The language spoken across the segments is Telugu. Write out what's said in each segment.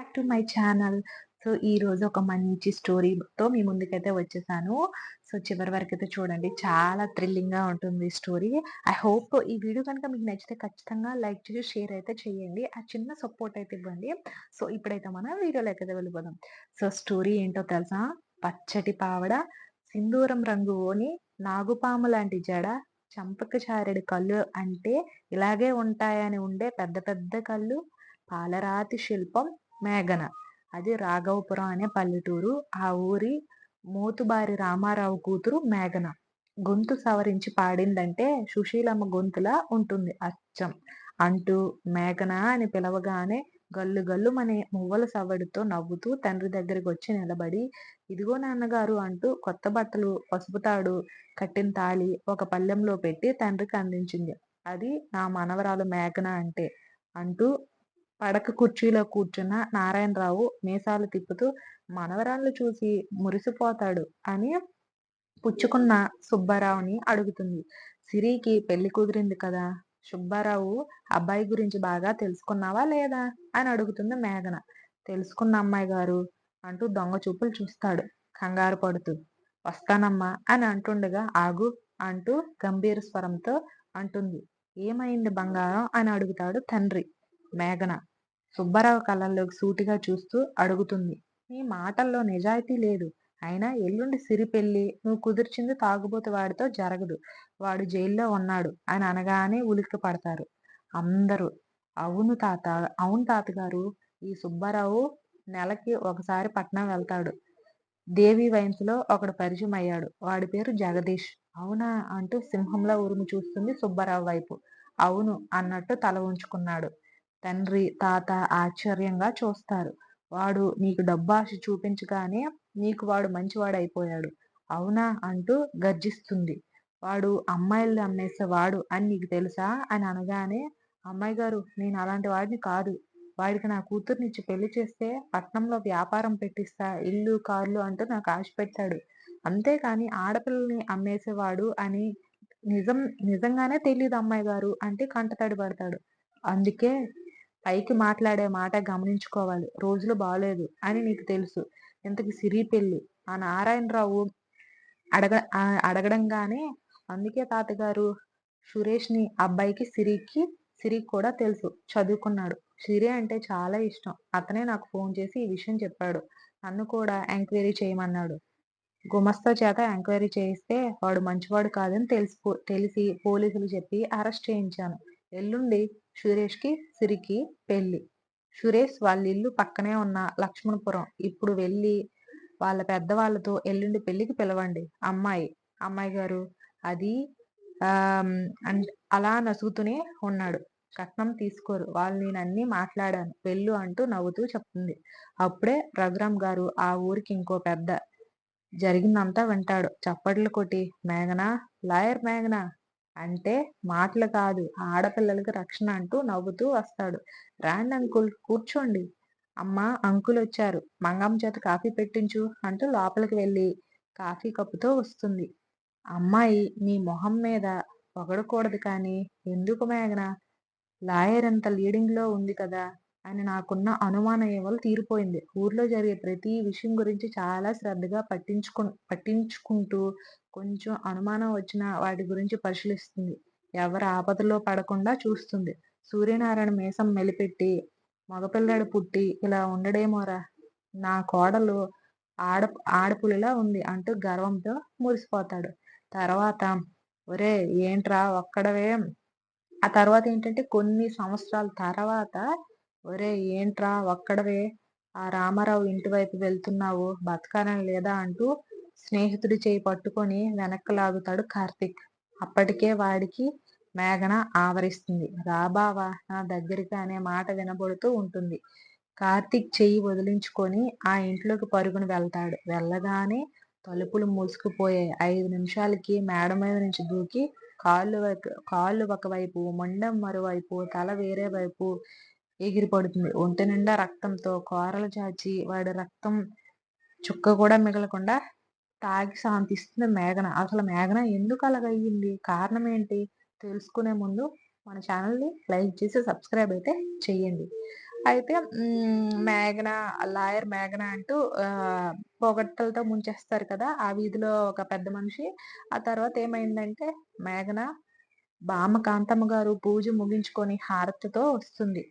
Back to my channel so ఈ రోజు ఒక మంచి స్టోరీతో మీ ముందుకైతే వచ్చేసాను. సో చివరి వరకు అయితే చూడండి చాలా థ్రిల్లింగ్గా ఉంటుంది ఉంటుంది స్టోరీ ఐ హోప్ ఈ వీడియో కనుక మీకు నచ్చితే ఖచ్చితంగా లైక్ చేసి షేర్ అయితే చేయండి. ఆ చిన్న సపోర్ట్ అయితే ఇవ్వండి. సో ఇప్పుడైతే మనం వీడియోలోకి అయితే వెళ్ళిపోదాం. సో స్టోరీ ఏంటో తెలుసా? పచ్చటి పావడ సింధూరం రంగు ఓని నాగుపాము లాంటి జడ చంపక చారెడు కళ్ళు అంటే ఇలాగే ఉంటాయని ఉండే పెద్ద పెద్ద కళ్ళు పాలరాతి శిల్పం మేఘన. అది రాఘవపురం అనే పల్లెటూరు. ఆ ఊరి మోతుబారి రామారావు కూతురు మేఘన. గొంతు సవరించి పాడిందంటే సుశీలమ్మ గొంతులా ఉంటుంది అచ్చం. అంటూ మేఘన అని పిలవగానే గల్లు గల్లు మన మువ్వల సవ్వడితో నవ్వుతూ తండ్రి దగ్గరికి వచ్చి నిలబడి ఇదిగో నాన్నగారు అంటూ కొత్త బట్టలు పసుపు తాడు కట్టిన తాళి ఒక పళ్ళెంలో పెట్టి తండ్రికి అందించింది. అది నా మనవరాలు మేఘన అంటే అంటూ పడక కుర్చీలో కూర్చున్న నారాయణరావు మీసాలు తిప్పుతూ మనవరాళ్ళు చూసి మురిసిపోతాడు అని పుచ్చుకున్న సుబ్బారావుని అడుగుతుంది. సిరికి పెళ్ళి కుదిరింది కదా సుబ్బారావు అబ్బాయి గురించి బాగా తెలుసుకున్నావా లేదా? అని అడుగుతుంది మేఘన. తెలుసుకున్న అమ్మాయి గారు అంటూ దొంగ చూపులు చూస్తాడు. కంగారు పడుతూ వస్తానమ్మా అని అంటుండగా ఆగు అంటూ గంభీర స్వరంతో అంటుంది. ఏమైంది బంగారం? అని అడుగుతాడు తండ్రి మేఘన. సుబ్బారావు కళ్ళల్లోకి సూటిగా చూస్తూ అడుగుతుంది. నీ మాటల్లో నిజాయితీ లేదు. అయినా ఎల్లుండి సిరి పెళ్ళి నువ్వు కుదిర్చింది తాగుబోతు వాడితో జరగదు. వాడు జైల్లో ఉన్నాడు అని అనగానే ఉలిక్కి పడతారు. అందరూ. అవును తాత అవును తాతగారు. ఈ సుబ్బారావు నెలకి ఒకసారి పట్నం వెళ్తాడు. దేవి వయసులో ఒకడు పరిచయం అయ్యాడు. వాడి పేరు జగదీష్. అవునా? అంటూ సింహంలో ఉరుము చూస్తుంది సుబ్బారావు వైపు. అవును అన్నట్టు తల ఉంచుకున్నాడు. తండ్రి తాత ఆశ్చర్యంగా చూస్తారు. వాడు నీకు డబ్బాశ చూపించగానే నీకు వాడు మంచివాడైపోయాడు. అవునా? అంటూ గర్జిస్తుంది. వాడు అమ్మాయిలు అమ్మేసేవాడు అని నీకు తెలుసా? అని అనగానే అమ్మాయి గారు నేను అలాంటి వాడిని కాదు. వాడికి నా కూతుర్నిచ్చి పెళ్ళి చేస్తే పట్నంలో వ్యాపారం పెట్టిస్తా ఇల్లు కార్లు అంటూ నాకు ఆశ పెట్టాడు. అంతేకాని ఆడపిల్లల్ని అమ్మేసేవాడు అని నిజం నిజంగానే తెలియదు అమ్మాయి గారు అంటే కంటతడి పడతాడు. అందుకే పైకి మాట్లాడే మాట గమనించుకోవాలి. రోజులు బాగాలేదు అని నీకు తెలుసు. ఇంతకి సిరి పెళ్ళి. ఆ నారాయణరావు అడగ అడగడంగానే అందుకే తాతగారు సురేష్ని అబ్బాయికి సిరికి సిరికి కూడా తెలుసు. చదువుకున్నాడు. సిరి అంటే చాలా ఇష్టం. అతనే నాకు ఫోన్ చేసి ఈ విషయం చెప్పాడు. నన్ను కూడా ఎంక్వైరీ చేయమన్నాడు. గుమస్తా చేత ఎంక్వైరీ చేయిస్తే వాడు మంచివాడు కాదని తెలిసి తెలిసి పోలీసులు చెప్పి అరెస్ట్ చేయించాను. ఎల్లుండి సురేష్కి సిరికి పెళ్ళి సురేష్ వాళ్ళ ఇల్లు పక్కనే ఉన్న లక్ష్మణపురం. ఇప్పుడు వెళ్ళి వాళ్ళ పెద్దవాళ్ళతో ఎల్లుండి పెళ్ళికి పిలవండి. అమ్మాయి. అమ్మాయి గారు అది అలా నసుగుతూనే ఉన్నాడు. కట్నం తీసుకోరు. వాళ్ళు నేను అన్ని మాట్లాడాను. వెళ్ళు అంటూ నవ్వుతూ చెప్తుంది. అప్పుడే రఘురామ్ గారు ఆ ఊరికి ఇంకో పెద్ద జరిగిందంతా వింటాడు. చప్పట్లు కొట్టి మేఘనా? లాయర్ మేఘనా? అంటే మాటలు కాదు. ఆడపిల్లలకి రక్షణ అంటూ నవ్వుతూ వస్తాడు. రాండి అంకుల్ కూర్చోండి. అమ్మ అంకుల్ వచ్చారు. మంగమ్మ చేత కాఫీ పెట్టించు అంటూ లోపలికి వెళ్ళి కాఫీ కప్పుతో వస్తుంది. అమ్మాయి నీ మొహం మీద పొగడకూడదు కానీ ఎందుకు మేఘన? లాయర్ అంత లీడింగ్లో ఉంది కదా. అని నాకున్న అనుమానం వల్ల తీరిపోయింది. ఊర్లో జరిగే ప్రతి విషయం గురించి చాలా శ్రద్ధగా పట్టించుకు పట్టించుకుంటూ కొంచెం అనుమానం వచ్చిన వాటి గురించి పరిశీలిస్తుంది. ఎవరు ఆపదలో పడకుండా చూస్తుంది. సూర్యనారాయణ మీసం మెలిపెట్టి మగపిల్లాడు పుట్టి ఇలా ఉండడేమోరా? నా కోడలు ఆడ ఆడపులిలా ఉంది అంటూ గర్వంతో మురిసిపోతాడు. తర్వాత ఒరే ఏంట్రా ఒక్కడవే? ఆ తర్వాత ఏంటంటే కొన్ని సంవత్సరాల తర్వాత ఒరే ఏంట్రా ఒక్కడవే? ఆ రామారావు ఇంటి వైపు వెళ్తున్నావు బతకాలని లేదా అంటూ స్నేహితుడి చేయి పట్టుకొని వెనక్కి లాగుతాడు కార్తిక్. అప్పటికే వాడికి మేఘన ఆవరిస్తుంది. రాబావా నా దగ్గరికి అనే మాట వినబడుతూ ఉంటుంది. కార్తిక్ చెయ్యి వదిలించుకొని ఆ ఇంట్లోకి పరుగును వెళ్తాడు. వెళ్ళగానే తలుపులు మూసుకుపోయాయి. ఐదు నిమిషాలకి మేడ మీద నుంచి దూకి కాళ్ళు కాళ్ళు ఒకవైపు మొండం మరోవైపు తల వేరే వైపు ఎగిరిపడుతుంది ఒంటి నిండా రక్తంతో కోరలు చాచి వాడి రక్తం చుక్క కూడా మిగలకుండా తాగి శాంతిస్తుంది మేఘన అసలు మేఘన ఎందుకు అలాగయ్యింది కారణం ఏంటి తెలుసుకునే ముందు మన ఛానల్ని లైక్ చేసి సబ్స్క్రైబ్ అయితే చేయండి అయితే మేఘన లాయర్ మేఘన అంటూ పొగట్టలతో ముంచేస్తారు కదా! ఆ వీధిలో ఒక పెద్ద మనిషి. ఆ తర్వాత ఏమైందంటే మేఘన బామ కాంతమ్మ గారు పూజ ముగించుకొని హారతితో వస్తుంది.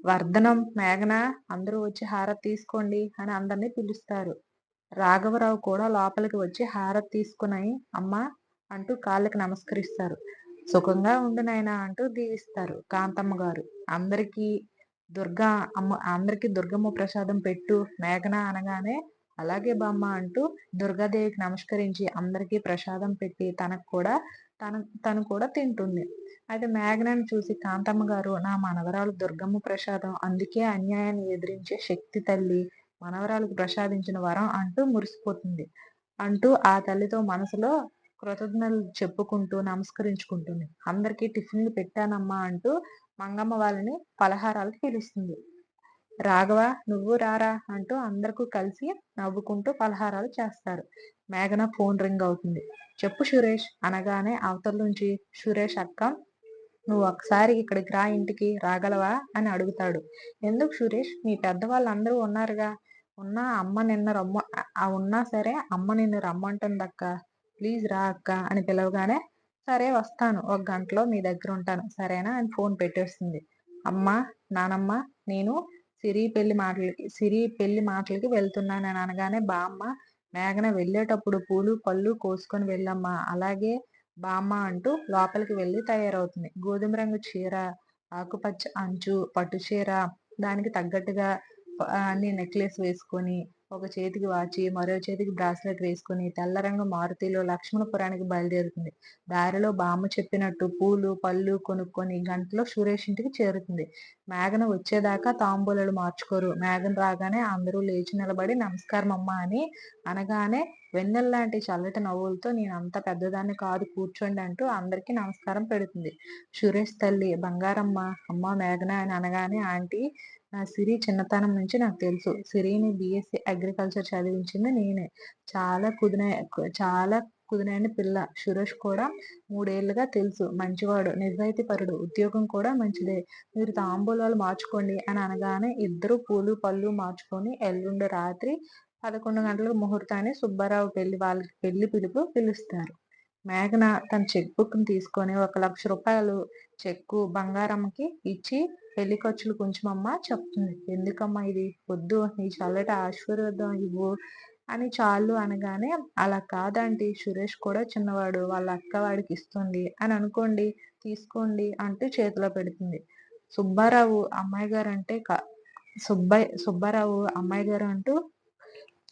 వర్ధనం, మేఘన అందరూ వచ్చి హారతి తీసుకోండి అని అందరిని పిలుస్తారు. రాఘవరావు కూడా లోపలికి వచ్చి హారతి తీసుకుని అమ్మ అంటూ కాళ్ళకి నమస్కరిస్తారు. సుఖంగా ఉండు నాయనా అంటూ దీవిస్తారు కాంతమ్మ గారు. అందరికీ దుర్గా అమ్మ అందరికీ దుర్గమ్మ ప్రసాదం పెట్టు మేఘన అనగానే అలాగే బామ్మ అంటూ దుర్గాదేవికి నమస్కరించి అందరికీ ప్రసాదం పెట్టి తనకు కూడా తను తను కూడా తింటుంది. అయితే మేఘనని చూసి కాంతమ్మ గారు నా మనవరాలు దుర్గమ్మ ప్రసాదం అందుకే అన్యాయాన్ని ఎదిరించే శక్తి తల్లి మనవరాలకు ప్రసాదించిన వరం అంటూ మురిసిపోతుంది. అంటూ ఆ తల్లితో మనసులో కృతజ్ఞతలు చెప్పుకుంటూ నమస్కరించుకుంటుంది. అందరికీ టిఫిన్‌లు పెట్టానమ్మా అంటూ మంగమ్మ వాళ్ళని పలహారాలకు పిలుస్తుంది. రాఘవ నువ్వు రారా అంటూ అందరికీ కలిసి నవ్వుకుంటూ పలహారాలు చేస్తారు. మేఘన ఫోన్ రింగ్ అవుతుంది. చెప్పు సురేష్ అనగానే అవతల నుంచి సురేష్ అక్క నువ్వు ఒకసారి ఇక్కడికి రా ఇంటికి రాగలవా అని అడుగుతాడు. ఎందుకు సురేష్ మీ పెద్దవాళ్ళందరూ ఉన్నారుగా ఉన్నా అమ్మ నిన్న రమ్మ ఉన్నా సరే అమ్మ నిన్ను రమ్మంటుంది అక్క ప్లీజ్ రా అక్క అని పిలవగానే సరే వస్తాను ఒక గంటలో మీ దగ్గర ఉంటాను సరేనా అని ఫోన్ పెట్టేస్తుంది. అమ్మ నానమ్మ నేను సిరి పెళ్ళి మాటలకి సిరి పెళ్ళి మాటలకి వెళ్తున్నాను అని అనగానే బామ్మ మేఘన వెళ్ళేటప్పుడు పూలు పళ్ళు కోసుకొని వెళ్ళమ్మా అలాగే బామ్మ అంటూ లోపలికి వెళ్ళి తయారవుతుంది. గోధుమ రంగు చీర, ఆకుపచ్చ అంచు, పట్టు చీర దానికి తగ్గట్టుగా అన్ని నెక్లెస్ వేసుకొని ఒక చేతికి వాచి మరో చేతికి బ్రాస్లెట్ వేసుకొని తెల్ల రంగు మారుతిలో లక్ష్మణపురానికి బయలుదేరుతుంది. దారిలో బామ్మ చెప్పినట్టు పూలు, పళ్ళు కొనుక్కొని గంటలో సురేష్ ఇంటికి చేరుతుంది. మేఘన వచ్చేదాకా తాంబూలలు మార్చుకోరు. మేఘన రాగానే అందరూ లేచి నిలబడి నమస్కారం అమ్మా అని అనగానే వెన్నెల్లాంటి చల్లటి నవ్వులతో నేను అంత పెద్దదాన్ని కాదు కూర్చోండి అంటూ అందరికీ నమస్కారం పెడుతుంది. సురేష్ తల్లి బంగారమ్మ అమ్మ మేఘన అని అనగానే ఆంటీ నా సిరి చిన్నతనం నుంచి నాకు తెలుసు. సిరిని బీఎస్సీ అగ్రికల్చర్ చదివించింది నేనే. చాలా కుదిన చాలా కుదినైన పిల్ల. సురేష్ కూడా మూడేళ్ళుగా తెలుసు. మంచివాడు, నిజాయితీపరుడు, ఉద్యోగం కూడా మంచిదే. మీరు తాంబూలాలు మార్చుకోండి అని అనగానే ఇద్దరు పూలు పళ్ళు మార్చుకొని ఎల్లుండి రాత్రి పదకొండు గంటల ముహూర్తాన్ని సుబ్బారావు పెళ్ళి వాళ్ళకి పెళ్ళి పిలుపు పిలుస్తారు. మేఘన తన చెక్ బుక్‌ని తీసుకొని ఒక లక్ష రూపాయలు చెక్కు బంగారమ్మకి ఇచ్చి పెళ్ళి ఖర్చులు కొంచెం అమ్మా చెప్తుంది. ఎందుకమ్మా ఇది? వద్దు నీ చల్లటి ఆశీర్వాదం ఇవ్వు అని చాలు అనగానే అలా కాదంటే సురేష్ కూడా చిన్నవాడు. వాళ్ళ అక్క వాడికి ఇస్తుంది అని అనుకోండి తీసుకోండి అంటూ చేతిలో పెడుతుంది. సుబ్బారావు అమ్మాయి గారు అంటే సుబ్బయ్య సుబ్బారావు అమ్మాయి గారు అంటూ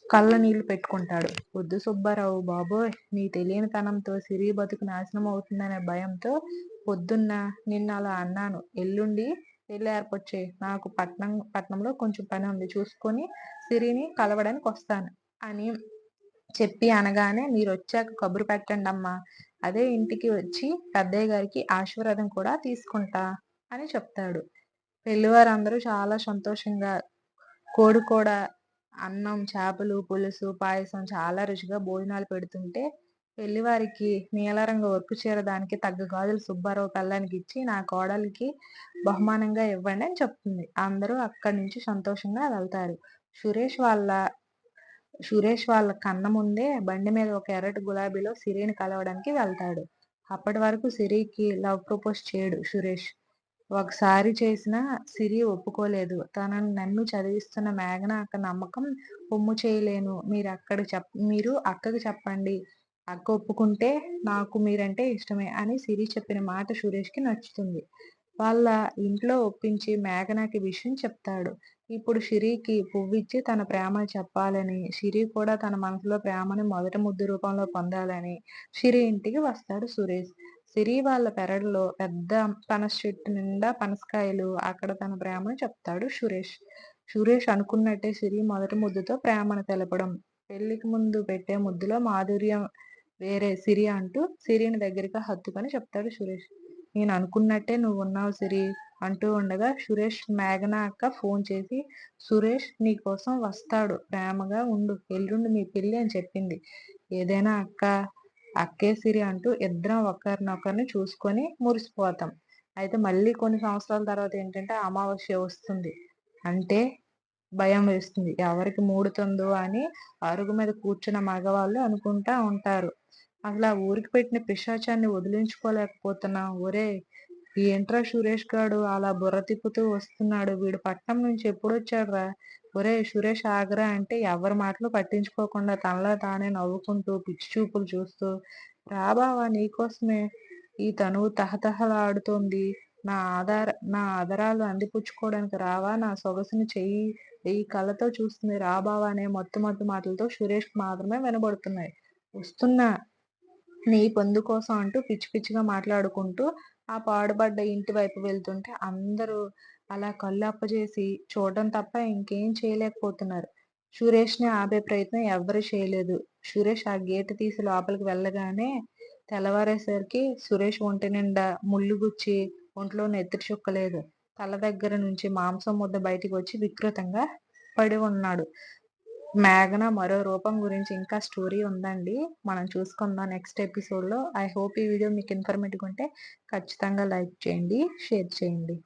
కళ్ళ నీళ్ళు పెట్టుకుంటాడు. వద్దు సుబ్బారావు బాబోయ్! నీ తెలియనితనంతో సిరి బతుకు నాశనం అవుతుందనే భయంతో పొద్దున్న నిన్నలా అన్నాను. ఎల్లుండి పెళ్ళి ఏర్పొచ్చే నాకు పట్నం పట్నంలో కొంచెం పని ఉంది చూసుకొని సిరిని కలవడానికి వస్తాను అని చెప్పి అనగానే మీరొచ్చాక కబురు పెట్టండమ్మా. అదే ఇంటికి వచ్చి పెద్దయ్య గారికి ఆశీర్వాదం కూడా తీసుకుంటా అని చెప్తాడు. పెళ్ళివారందరూ చాలా సంతోషంగా కోడి కూడా అన్నం, చేపలు, పులుసు, పాయసం చాలా రుచిగా భోజనాలు పెడుతుంటే పెళ్ళివారికి నీలరంగు వర్కు చీర దానికి తగ్గ గాజులు సుబ్బారావు పెళ్ళానికి ఇచ్చి నా కోడలికి బహుమానంగా ఇవ్వండి అని చెప్తుంది. అందరూ అక్కడి నుంచి సంతోషంగా వెళ్తారు. సురేష్ వాళ్ళ సురేష్ వాళ్ళ కన్న ముందే బండి మీద ఒక ఎర్రటి గులాబీలో సిరిని కలవడానికి వెళ్తాడు. అప్పటి వరకు సిరికి లవ్ ప్రపోజ్ చేయడు సురేష్. ఒకసారి చేసిన సిరి ఒప్పుకోలేదు. తనను నమ్మి చదివిస్తున్న మేఘన అక్క నమ్మకం పొమ్ము చేయలేను. మీరు అక్కడ చెప్ మీరు అక్కకి చెప్పండి. అక్క ఒప్పుకుంటే నాకు మీరంటే ఇష్టమే అని సిరి చెప్పిన మాట సురేష్‌కి నచ్చుతుంది. వాళ్ళ ఇంట్లో ఒప్పించి మేఘనాకి విషయం చెప్తాడు. ఇప్పుడు సిరికి పువ్విచ్చి తన ప్రేమ చెప్పాలని, సిరి కూడా తన మనసులో ప్రేమని మొదటి ముద్దు రూపంలో పొందాలని సిరి ఇంటికి వస్తాడు సురేష్. సిరి వాళ్ళ పెరడులో పెద్ద పనస చెట్టు నిండా పనసకాయలు. అక్కడ తన ప్రేమను చెప్తాడు సురేష్. సురేష్ అనుకున్నట్టే సిరి మొదటి ముద్దుతో ప్రేమను తెలపడం. పెళ్ళికి ముందు పెట్టే ముద్దులో మాధుర్యం వేరే సిరి అంటూ సిరిని దగ్గరికి హత్తుకొని చెప్తాడు సురేష్. నేను అనుకున్నట్టే నువ్వు ఉన్నావు సిరి అంటూ ఉండగా సురేష్ మేఘన అక్క ఫోన్ చేసి సురేష్ నీకోసం వస్తాడు ప్రేమగా ఉండు ఎల్లుండి మీ పెళ్ళి అని చెప్పింది. ఏదైనా అక్క అక్కే సిరి అంటూ ఇద్దరం ఒకరినొకరిని చూసుకొని మురిసిపోతాం. అయితే మళ్ళీ కొన్ని సంవత్సరాల తర్వాత ఏంటంటే అమావాస్య వస్తుంది. అంటే భయం వేస్తుంది. ఎవరికి మూడుతుందో అని అరుగు మీద కూర్చున్న మగవాళ్ళు అనుకుంటా ఉంటారు. అసలు ఆ ఊరికి పెట్టిన పిశాచాన్ని వదిలించుకోలేకపోతున్నా. ఒరే ఏంట్రా సురేష్ గాడు? అలా బుర్ర తిప్పుతూ వస్తున్నాడు. వీడు పట్నం నుంచి ఎప్పుడు వచ్చాడురా ఒరే సురేష్ ఆగ్రా అంటే ఎవరి మాటలు పట్టించుకోకుండా తనలో తానే నవ్వుకుంటూ పిచ్చి చూపులు చూస్తూ రా బావా నీకోసమే. ఈ తనువు తహతహలాడుతోంది. నా ఆధార నా ఆధారాలు అందిపుచ్చుకోవడానికి రావా? నా సొగసుని చెయ్యి ఈ కళ్ళతో చూస్తుంది. రా బావా అనే మొత్తం మొత్తం మాటలతో సురేష్ మాత్రమే వినబడుతున్నాయి. వస్తున్నా నీ పొందు కోసం అంటూ పిచ్చి పిచ్చిగా మాట్లాడుకుంటూ ఆ పాడుబడ్డ ఇంటి వైపు వెళ్తుంటే అందరూ అలా కళ్ళు అప్పచేసి చూడడం తప్ప ఇంకేం చేయలేకపోతున్నారు. సురేష్ని ఆపే ప్రయత్నం ఎవ్వరు చేయలేదు. సురేష్ ఆ గేట్ తీసి లోపలికి వెళ్ళగానే తెల్లవారేసరికి సురేష్ ఒంటి నిండా ముళ్ళు గుచ్చి ఒంట్లో నెత్తిరి చుక్కలేదు. తల దగ్గర నుంచి మాంసం ముద్ద బయటికి వచ్చి వికృతంగా పడి ఉన్నాడు. మేఘన మరో రూపం గురించి ఇంకా స్టోరీ ఉందండి. మనం చూసుకుందాం నెక్స్ట్ ఎపిసోడ్లో. ఐ హోప్ ఈ వీడియో మీకు ఇన్ఫర్మేటివ్ ఉంటే ఖచ్చితంగా లైక్ చేయండి షేర్ చేయండి.